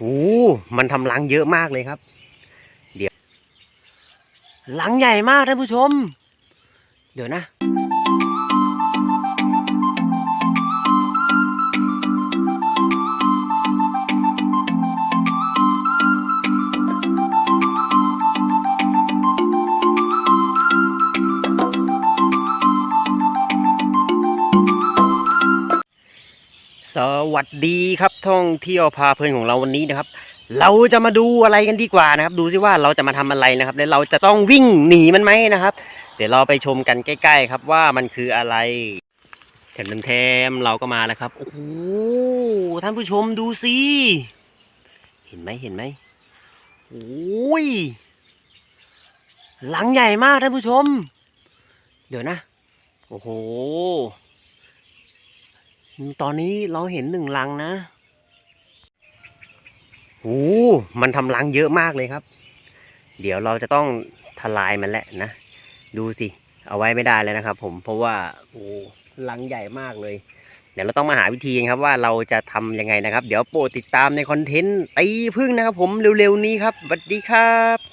โอ้มันทำรังเยอะมากเลยครับ เดี๋ยวรังใหญ่มากท่านผู้ชม เดี๋ยวนะ สวัสดีครับท่องเที่ยวพาเพลินของเราวันนี้นะครับ เราจะมาดูอะไรกันดีกว่านะครับ ดูซิว่าเราจะมาทำอะไรนะครับ และเราจะต้องวิ่งหนีมันไหมนะครับ เดี๋ยวเราไปชมกันใกล้ ๆ ครับว่ามันคืออะไรแถมแถมเราก็มาแล้วครับโอ้โหท่านผู้ชมดูสิเห็นไหมเห็นไหมโอ้ยหลังใหญ่มากท่านผู้ชม เดี๋ยวนะ โอ้โห ตอนนี้เราเห็นหนึ่งลังนะโอ้มันทำรังเยอะมากเลยครับ เดี๋ยวเราจะต้องทลายมันแหละนะ ดูสิ เอาไว้ไม่ได้เลยนะครับ ผม เพราะว่า โอ้รังใหญ่มากเลย เดี๋ยวเราต้องมาหาวิธีครับว่าเราจะทำยังไงนะครับ เดี๋ยวโปรดติดตามในคอนเทนต์ตีพึ่งนะครับ ผมเร็วๆนี้ครับสวัสดีครับ